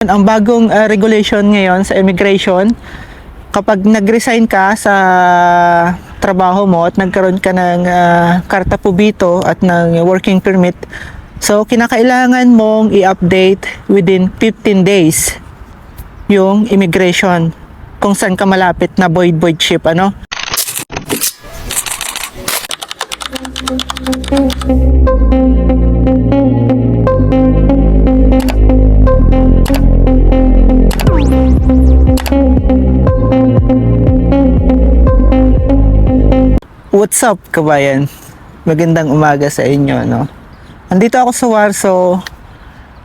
Ang bagong uh, regulation ngayon sa immigration, kapag nag-resign ka sa trabaho mo at nagkaroon ka ng uh, karta pubito at ng working permit, so kinakailangan mong i-update within 15 days yung immigration kung saan ka malapit na void void ship ano What's up, kabayan? Magandang umaga sa inyo, no? Andito ako sa Warsaw.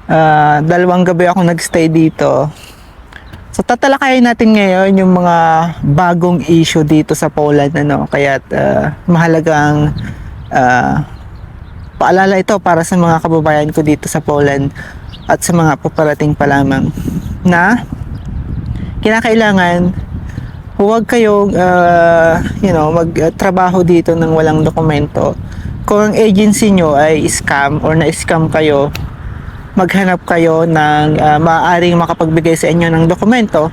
Ah, dalawang gabi ako nagstay dito. So tatalakayin natin ngayon yung mga bagong issue dito sa Poland, ano? Kaya mahalagang ah, paalala ito para sa mga kababayan ko dito sa Poland at sa mga paparating pa lamang na kinakailangan huwag kayong uh, you know, magtrabaho dito ng walang dokumento. Kung ang agency nyo ay scam or na-scam kayo, maghanap kayo ng uh, maaaring makapagbigay sa inyo ng dokumento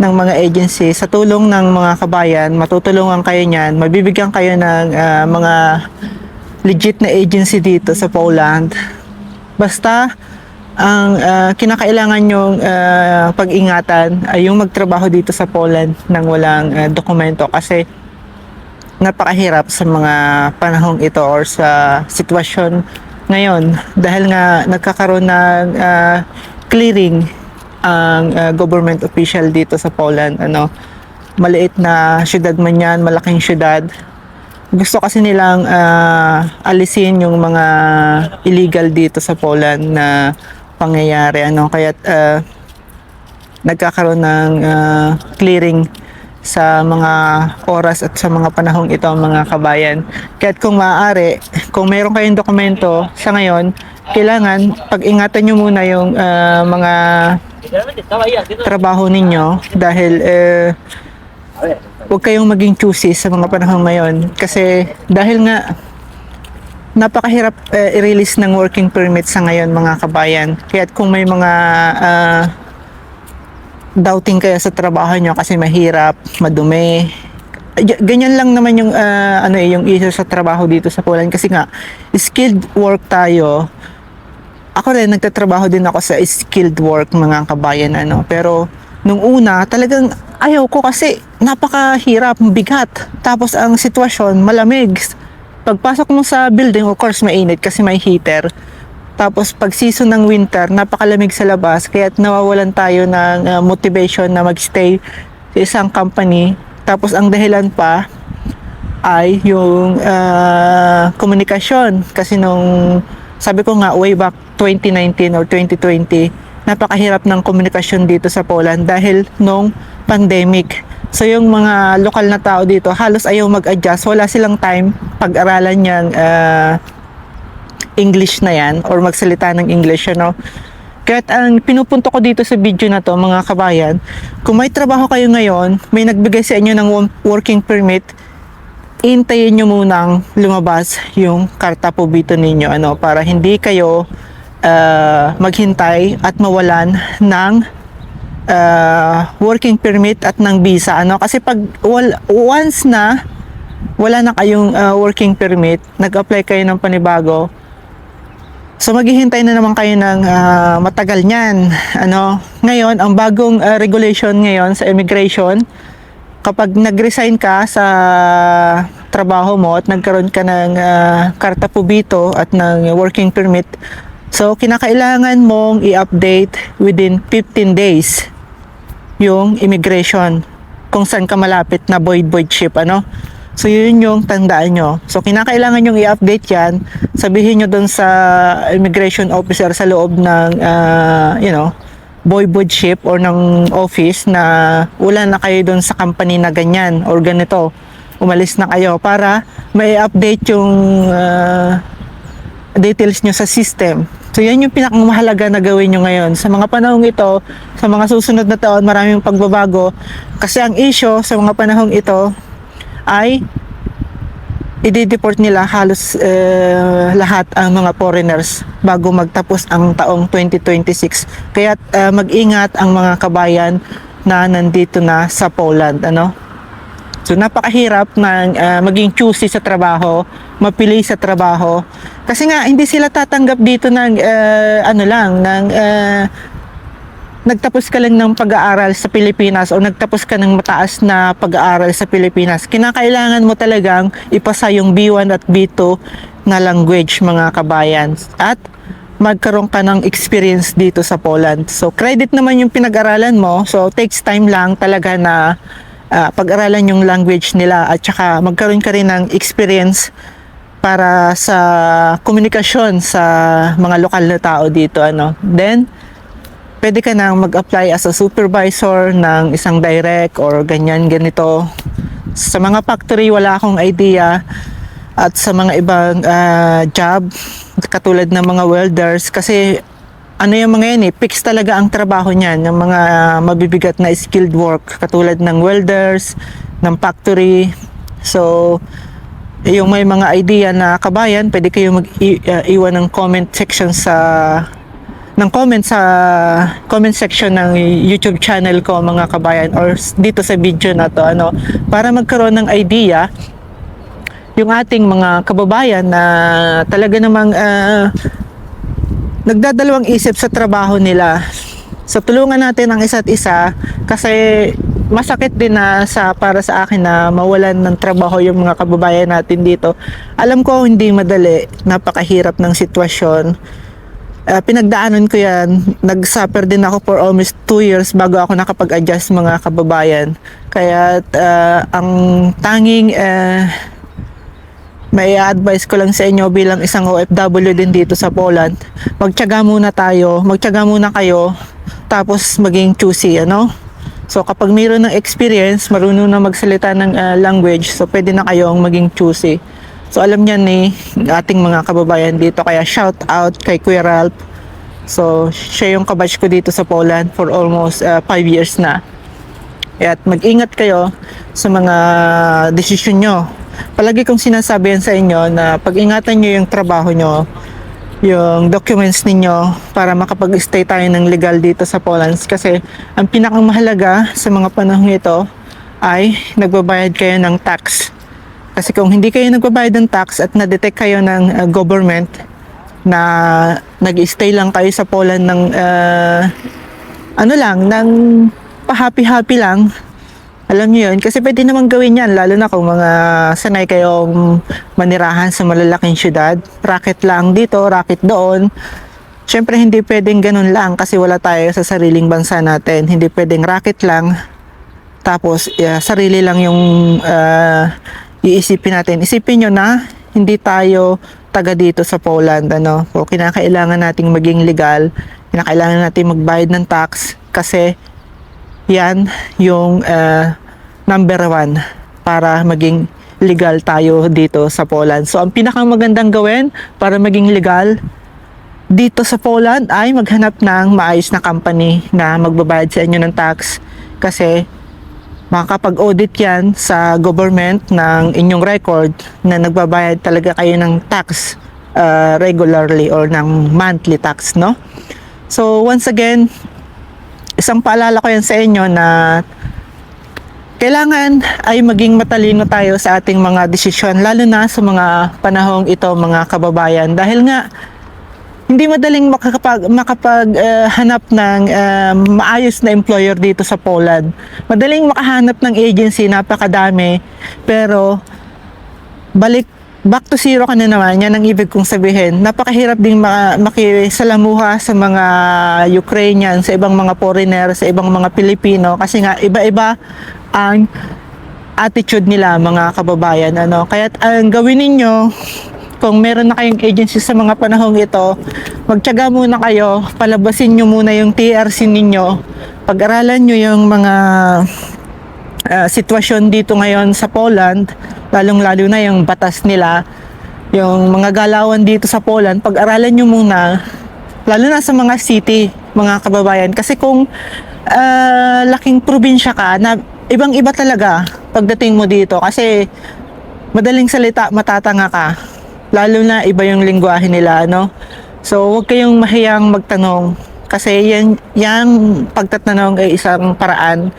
ng mga agency sa tulong ng mga kabayan, matutulungan kayo niyan, mabibigyan kayo ng uh, mga legit na agency dito sa Poland. Basta ang uh, kinakailangan yung uh, pag-ingatan ay yung magtrabaho dito sa Poland ng walang uh, dokumento kasi napakahirap sa mga panahong ito or sa sitwasyon ngayon. Dahil nga nagkakaroon ng uh, clearing ang uh, government official dito sa Poland ano. Maliit na syudad man yan malaking syudad. Gusto kasi nilang uh, alisin yung mga illegal dito sa Poland na pangyayari ano kaya uh, nagkakaroon ng uh, clearing sa mga oras at sa mga panahong ito mga kabayan. Kaya kung maaari, kung mayroon kayong dokumento sa ngayon, kailangan pag-ingatan nyo muna yung uh, mga trabaho ninyo dahil uh, huwag kayong maging choosy sa mga panahon ngayon kasi dahil nga napakahirap uh, i-release ng working permit sa ngayon mga kabayan. Kaya kung may mga uh, doubting kayo sa trabaho nyo kasi mahirap, madumi, ganyan lang naman yung uh, ano eh, yung issue sa trabaho dito sa Poland kasi nga skilled work tayo. Ako rin nagtatrabaho din ako sa skilled work mga kabayan ano, pero nung una talagang ayaw ko kasi napakahirap, bigat. Tapos ang sitwasyon malamig Pagpasok mo sa building, of course, mainit kasi may heater. Tapos pag season ng winter, napakalamig sa labas kaya nawawalan tayo ng uh, motivation na magstay sa isang company. Tapos ang dahilan pa ay yung uh, komunikasyon kasi nung sabi ko nga way back 2019 or 2020 napakahirap ng komunikasyon dito sa Poland dahil nung pandemic So yung mga lokal na tao dito, halos ayaw mag-adjust. Wala silang time pag-aralan yung uh, English na yan or magsalita ng English, you know. Kaya ang pinupunto ko dito sa video na to, mga kabayan, kung may trabaho kayo ngayon, may nagbigay sa inyo ng working permit, intayin nyo munang lumabas yung karta po dito ninyo ano, para hindi kayo uh, maghintay at mawalan ng uh, working permit at ng visa ano? Kasi pag wal, once na wala na kayong uh, working permit nag-apply kayo ng panibago so maghihintay na naman kayo ng uh, matagal niyan ano? Ngayon ang bagong uh, regulation ngayon sa immigration kapag nag-resign ka sa trabaho mo at nagkaroon ka ng uh, karta pubito at ng working permit So, kinakailangan mong i-update within 15 days yung immigration kung saan ka malapit na void void ship ano. So yun yung tandaan nyo. So kinakailangan yung i-update yan. Sabihin nyo dun sa immigration officer sa loob ng uh, you know, void ship or ng office na wala na kayo dun sa company na ganyan or ganito. Umalis na kayo para may update yung uh, details nyo sa system. So yan yung pinakamahalaga na gawin nyo ngayon. Sa mga panahong ito, sa mga susunod na taon, maraming pagbabago. Kasi ang issue sa mga panahong ito ay i-deport nila halos eh, lahat ang mga foreigners bago magtapos ang taong 2026. Kaya mag-ingat ang mga kabayan na nandito na sa Poland, ano? So napakahirap na ah, maging choosy sa trabaho, mapili sa trabaho. Kasi nga hindi sila tatanggap dito ng ah, ano lang, ng ah, nagtapos ka lang ng pag-aaral sa Pilipinas o nagtapos ka ng mataas na pag-aaral sa Pilipinas, kinakailangan mo talagang ipasa yung B1 at B2 na language mga kabayan. At magkaroon ka ng experience dito sa Poland. So credit naman yung pinag-aralan mo. So takes time lang talaga na ah, pag-aralan yung language nila at saka magkaroon ka rin ng experience para sa komunikasyon sa mga lokal na tao dito ano. Then pwede ka nang mag-apply as a supervisor ng isang direct or ganyan ganito. Sa mga factory wala akong idea at sa mga ibang ah, job katulad ng mga welders kasi ano yung mga yan eh, fix talaga ang trabaho niyan, yung mga mabibigat na skilled work katulad ng welders, ng factory. So, yung may mga idea na kabayan, pwede kayo mag-iwan ng comment section sa ng comment sa comment section ng YouTube channel ko mga kabayan or dito sa video na to ano para magkaroon ng idea yung ating mga kababayan na talaga namang ah, nagdadalawang isip sa trabaho nila. So tulungan natin ang isa't isa kasi masakit din na sa para sa akin na mawalan ng trabaho yung mga kababayan natin dito. Alam ko hindi madali, napakahirap ng sitwasyon. Ah, pinagdaanan ko yan. Nag-suffer din ako for almost 2 years bago ako nakapag-adjust mga kababayan. Kaya ah, ang tanging ah, may advice ko lang sa inyo bilang isang OFW din dito sa Poland, magtiyaga muna tayo, magtiyaga muna kayo, tapos maging choosy, ano? So kapag mayroon ng experience, marunong na magsalita ng ah, language, so pwede na kayong maging choosy. So alam niyan ni ating mga kababayan dito, kaya shout out kay Kuya Ralph. So siya yung kabatch ko dito sa Poland for almost 5 years na. At mag-ingat kayo sa mga desisyon nyo. Palagi kong sinasabi yan sa inyo na pag-ingatan nyo yung trabaho nyo, yung documents ninyo para makapag-stay tayo ng legal dito sa Poland. Kasi ang pinakamahalaga sa mga panahon ito ay nagbabayad kayo ng tax. Kasi kung hindi kayo nagbabayad ng tax at na-detect kayo ng uh, government na nag-stay lang kayo sa Poland ng uh, ano lang, ng pa-happy-happy lang. Alam niyo yun, kasi pwede naman gawin yan, lalo na kung mga sanay kayong manirahan sa malalaking syudad. Racket lang dito, racket doon. Siyempre, hindi pwedeng ganun lang kasi wala tayo sa sariling bansa natin. Hindi pwedeng racket lang, tapos yeah, sarili lang yung ah, iisipin natin. Isipin nyo na hindi tayo taga dito sa Poland. Ano? So, kinakailangan nating maging legal. Kinakailangan nating magbayad ng tax kasi yan yung ah, number one para maging legal tayo dito sa Poland. So, ang pinakamagandang gawin para maging legal dito sa Poland ay maghanap ng maayos na company na magbabayad sa inyo ng tax kasi makakapag-audit yan sa government ng inyong record na nagbabayad talaga kayo ng tax uh, regularly or ng monthly tax, no? So, once again, isang paalala ko yan sa inyo na kailangan ay maging matalino tayo sa ating mga desisyon, lalo na sa mga panahong ito, mga kababayan. Dahil nga, hindi madaling makakapag, makapag eh, hanap ng eh, maayos na employer dito sa Poland. Madaling makahanap ng agency, napakadami. Pero, balik back to zero ka na naman, yan ang ibig kong sabihin. Napakahirap ding ma- makisalamuha sa mga Ukrainian, sa ibang mga foreigner, sa ibang mga Pilipino kasi nga iba-iba ang attitude nila mga kababayan ano kaya ang gawin ninyo kung meron na kayong agency sa mga panahong ito magtiyaga muna kayo palabasin nyo muna yung TRC ninyo pag-aralan nyo yung mga ah, sitwasyon dito ngayon sa Poland, lalong-lalo na yung batas nila, yung mga galawan dito sa Poland, pag-aralan nyo muna, lalo na sa mga city, mga kababayan. Kasi kung ah, laking probinsya ka, na ibang-iba talaga pagdating mo dito. Kasi madaling salita, matatanga ka. Lalo na iba yung lingwahe nila, ano? So, huwag kayong mahiyang magtanong. Kasi yan, yang pagtatanong ay isang paraan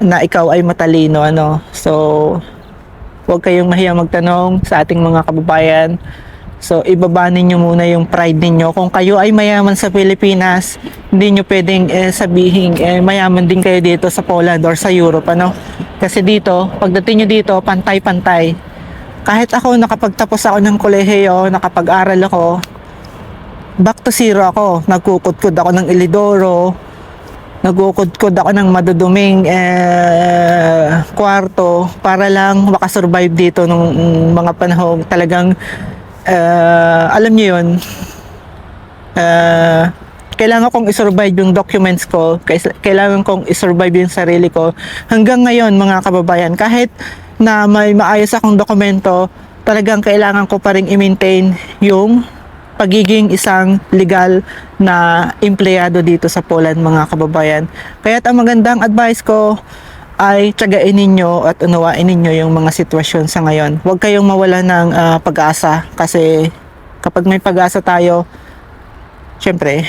na ikaw ay matalino, ano? So, huwag kayong mahiyang magtanong sa ating mga kababayan. So, ibaba ninyo muna yung pride ninyo. Kung kayo ay mayaman sa Pilipinas, hindi nyo pwedeng eh, sabihin, eh, mayaman din kayo dito sa Poland or sa Europe, ano? Kasi dito, pagdating nyo dito, pantay-pantay. Kahit ako, nakapagtapos ako ng kolehiyo, nakapag-aral ako, back to zero ako. Nagkukudkod ako ng Ilidoro, nagkukudkod ako ng maduduming eh, kwarto para lang makasurvive dito nung mm, mga panahon talagang eh, alam niyo yun. Eh, kailangan kong isurvive yung documents ko. Kailangan kong isurvive yung sarili ko. Hanggang ngayon mga kababayan kahit na may maayos akong dokumento talagang kailangan ko pa rin i-maintain yung pagiging isang legal na empleyado dito sa Poland mga kababayan. Kaya ang magandang advice ko ay tiyagain ninyo at unawain ninyo yung mga sitwasyon sa ngayon. Huwag kayong mawala ng ah, pag-asa kasi kapag may pag-asa tayo, syempre,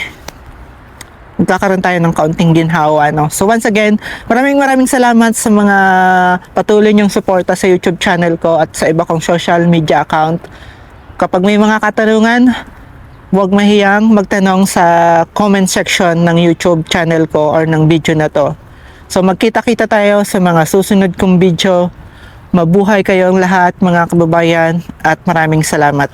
magkakaroon tayo ng kaunting ginhawa. No? So once again, maraming maraming salamat sa mga patuloy niyong suporta sa YouTube channel ko at sa iba kong social media account. Kapag may mga katanungan, huwag mahiyang magtanong sa comment section ng YouTube channel ko or ng video na to. So magkita-kita tayo sa mga susunod kong video. Mabuhay kayong lahat mga kababayan at maraming salamat.